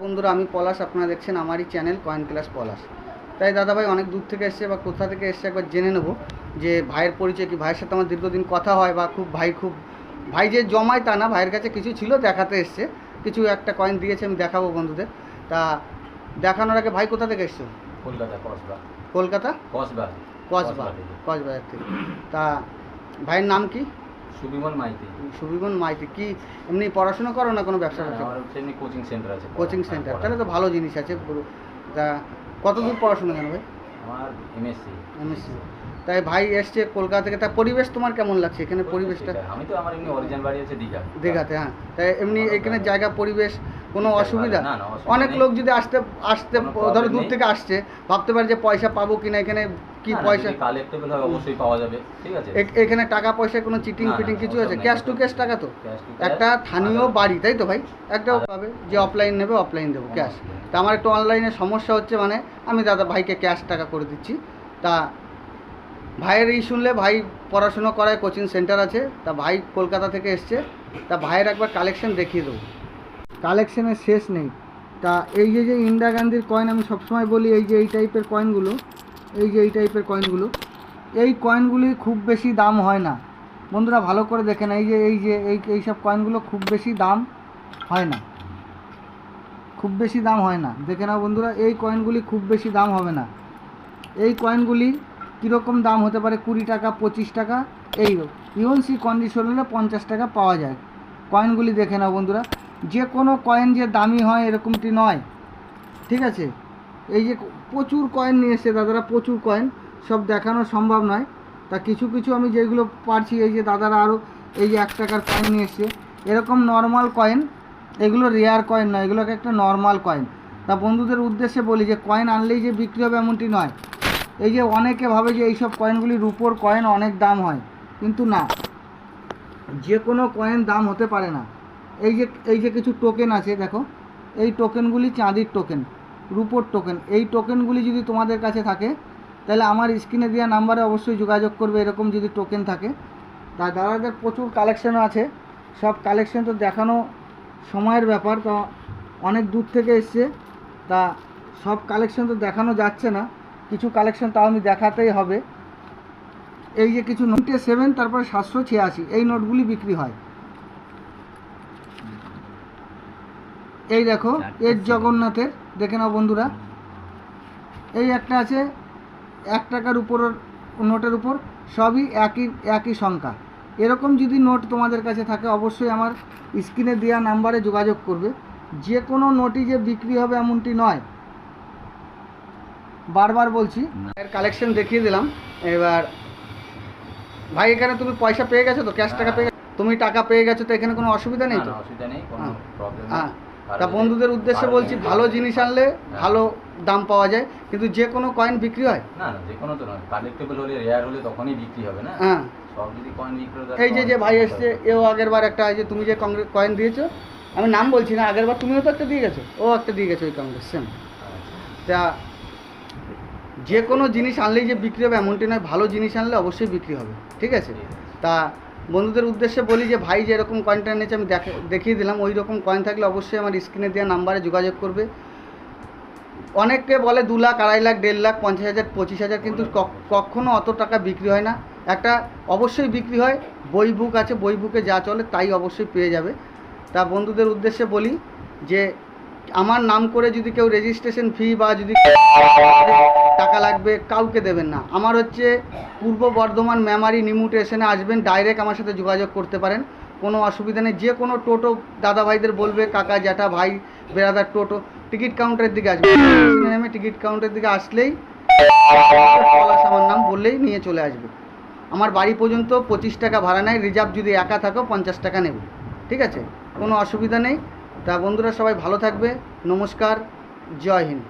বন্ধুরা আমি পলাশ আপনারা দেখছেন আমারই চ্যানেল কয়েন ক্লাস পলাশ। তাই দাদাভাই অনেক দূর থেকে এসছে বা কোথা থেকে এসছে একবার জেনে নেব যে ভাইয়ের পরিচয় কি? ভাইয়ের সাথে আমার দীর্ঘদিন কথা হয় বা খুব ভাই খুব ভাই যে জমায় তা না ভাইয়ের কাছে কিছু ছিল দেখাতে এসছে। কিছু একটা কয়েন দিয়েছে আমি দেখাবো বন্ধুদের। তা দেখানোর আগে ভাই কোথা থেকে এসছো? কলকাতা কসবা কলকাতা? কসবা কসবা। কসবাজার থেকে। তা ভাইয়ের নাম কি? সুবিমল মাইতি। সুবিমন মাইতি কি এমনি পড়াশোনা করো না কোনো ব্যবসা হ্যাঁ, আমার হচ্ছে এমনি কোচিং সেন্টার আছে কোচিং সেন্টার তাহলে তো ভালো জিনিস আছে তা কতদূর পড়াশোনা জানো ভাই? আমার এমএসসি এমএসসি তাই ভাই এসছে কলকাতা থেকে তা পরিবেশ তোমার কেমন লাগছে? এখানে পরিবেশটা আমি তো আমার এমনি অরিজিনাল বাড়ি আছে দীঘা। দীঘাতে হ্যাঁ। তাই এমনি এখানে জায়গা পরিবেশ কোনো অসুবিধা। অনেক লোক যদি আসতে আসতে ধরো দূর থেকে আসছে ভাবতে পারে যে পয়সা পাবো কিনা এখানে কি পয়সা? কালেক্টেবল হয় অবশ্যই পাওয়া যাবে ঠিক আছে? এখানে টাকা পয়সা কোনো চিটিং ফিটিং কিছু আছে? ক্যাশ টু ক্যাশ টাকা তো? একটা স্থানীয় বাড়ি তাই তো ভাই? একটা পাবে যে অফলাইন নেবে অফলাইন দেবো ক্যাশ তা আমার একটু অনলাইনে সমস্যা হচ্ছে মানে আমি দাদা ভাইকে ক্যাশ টাকা করে দিচ্ছি। তা ভাইয়ের এই শুনলে ভাই পড়াশুনো করায় কোচিং সেন্টার আছে। তা ভাই কলকাতা থেকে এসছে। তা ভাইয়ের একবার কালেকশন দেখিয়ে দেবো। কালেকশনের শেষ নেই। তা এই যে যে ইন্দিরা গান্ধীর কয়েন আমি সবসময় বলি এই যে, এই টাইপের কয়েনগুলো এই যে, এই টাইপের কয়েনগুলো এই কয়েনগুলি খুব বেশি দাম হয় না। বন্ধুরা ভালো করে দেখেন এই যে এই যে, এই এই সব কয়েনগুলো খুব বেশি দাম হয় না। খুব বেশি দাম হয় না। দেখে নাও বন্ধুরা, এই কয়েনগুলি খুব বেশি দাম হবে না। এই কয়েনগুলি কীরকম দাম হতে পারে? কুড়ি টাকা, পঁচিশ টাকা, এই ইউএনসি কন্ডিশন হলে পঞ্চাশ টাকা পাওয়া যায়। কয়েনগুলি দেখে নাও বন্ধুরা যে কোনো কয়েন যে দামি হয় এরকমটি নয়। ঠিক আছে? এই যে প্রচুর কয়েন নিয়ে এসছে দাদারা, প্রচুর কয়েন সব দেখানো সম্ভব নয়। তা কিছু কিছু আমি যেগুলো পারছি, এই যে দাদারা আরও এই যে এক টাকার কয়েন নিয়ে এসছে। এরকম নর্মাল কয়েন এগুলো রেয়ার কয়েন নয়, এগুলোকে একটা নর্মাল কয়েন তা বন্ধুদের উদ্দেশ্যে বলি যে কয়েন আনলেই যে বিক্রি হবে এমনটি নয়। এই যে অনেকে ভাবে যে এইসব কয়েনগুলি রুপোর কয়েন অনেক দাম হয়, কিন্তু না। যে কোনো কয়েন দাম হতে পারে না। এই যে এই যে কিছু টোকেন আছে, দেখো, এই টোকেনগুলি চাঁদির টোকেন রুপোর টোকেন এই টোকেনগুলি যদি তোমাদের কাছে থাকে, তাহলে আমার স্ক্রিনে দেওয়া নাম্বারে অবশ্যই যোগাযোগ করবে, এরকম যদি টোকেন থাকে। তা দাদাদের প্রচুর কালেকশনও আছে, সব কালেকশন তো দেখানো সময়ের ব্যাপার, তো অনেক দূর থেকে এসছে, তা সব কালেকশন তো দেখানো যাচ্ছে না, কিছু কালেকশন তাও আমি দেখাতেই হবে। এই যে কিছু নোটে সেভেন তারপরে সাতশো ছিয়াশি, এই নোটগুলি বিক্রি হয়। এই দেখো এর জগন্নাথের দেখে নাও বন্ধুরা। এই একটা আছে এক টাকার উপর নোটের উপর সবই একই একই সংখ্যা। এরকম যদি নোট তোমাদের কাছে থাকে অবশ্যই আমার স্ক্রিনে দেওয়া নাম্বারে যোগাযোগ করবে। যে কোনো নোটই যে বিক্রি হবে এমনটি নয়। বারবার বলছি এর কালেকশন দেখিয়ে দিলাম। এবার ভাই এখানে তুমি পয়সা পেয়ে গেছো তো? ক্যাশ টাকা পেয়ে গেছো? তুমি টাকা পেয়ে গেছো তো এখানে কোনো অসুবিধা নেই তো? অসুবিধা নেই কোনো হ্যাঁ। প্রবলেম হ্যাঁ। তা বন্ধুদের উদ্দেশ্যে বলছি ভালো জিনিস আনলে ভালো দাম পাওয়া যায় কিন্তু যে কোনো কয়েন বিক্রি হয়? না না যে কোনো তো নয় কালেক্টেবল হলে রেয়ার হলে তখনই বিক্রি হবে না। হ্যাঁ। সব যদি কয়েন বিক্রি হয় এই যে যে ভাই এসছে এও আগের বার একটা যে তুমি যে কংগ্রেস কয়েন দিয়েছ আমি নাম বলছি না আগের বার তুমিও তো একটা দিয়ে গেছো ও একটা দিয়ে গেছো ওই কংগ্রেস সেম তা যে কোনো জিনিস আনলেই যে বিক্রি হবে এমনটি নয় ভালো জিনিস আনলে অবশ্যই বিক্রি হবে ঠিক আছে। তা বন্ধুদের উদ্দেশ্যে বলি যে ভাই যে এরকম কয়েনটা এনেছে আমি দেখে দেখিয়ে দিলাম। ওই রকম কয়েন থাকলে অবশ্যই আমার স্ক্রিনে দেওয়া নাম্বারে যোগাযোগ করবে। অনেকে বলে দু লাখ আড়াই লাখ দেড় লাখ পঞ্চাশ হাজার পঁচিশ হাজার কিন্তু ক- কখনো অত টাকা বিক্রি হয় না। একটা অবশ্যই বিক্রি হয় বই বুক আছে বই বুকে যা চলে তাই অবশ্যই পেয়ে যাবে। তা বন্ধুদের উদ্দেশ্যে বলি যে আমার নাম করে যদি কেউ রেজিস্ট্রেশন ফি বা যদি টাকা লাগবে, কাউকে দেবেন না। আমার হচ্ছে পূর্ব বর্ধমান মেমারি নিমু স্টেশনে আসবেন ডাইরেক্ট আমার সাথে যোগাযোগ করতে পারেন। কোনো অসুবিধা নেই, যে কোনো টোটো দাদা ভাইদের বলবে, কাকা, জ্যাঠা, ভাই বেড়াদার টোটো, টিকিট কাউন্টারের দিকে আসবে। নেমে টিকিট কাউন্টারের দিকে আসলেই আমার নাম বললেই নিয়ে চলে আসবে। আমার বাড়ি পর্যন্ত পঁচিশ টাকা ভাড়া নেয় রিজার্ভ যদি একা থাকো, পঞ্চাশ টাকা নেবে। ঠিক আছে? কোনো অসুবিধা নেই। তা বন্ধুরা সবাই ভালো থাকবে। নমস্কার, জয় হিন্দ।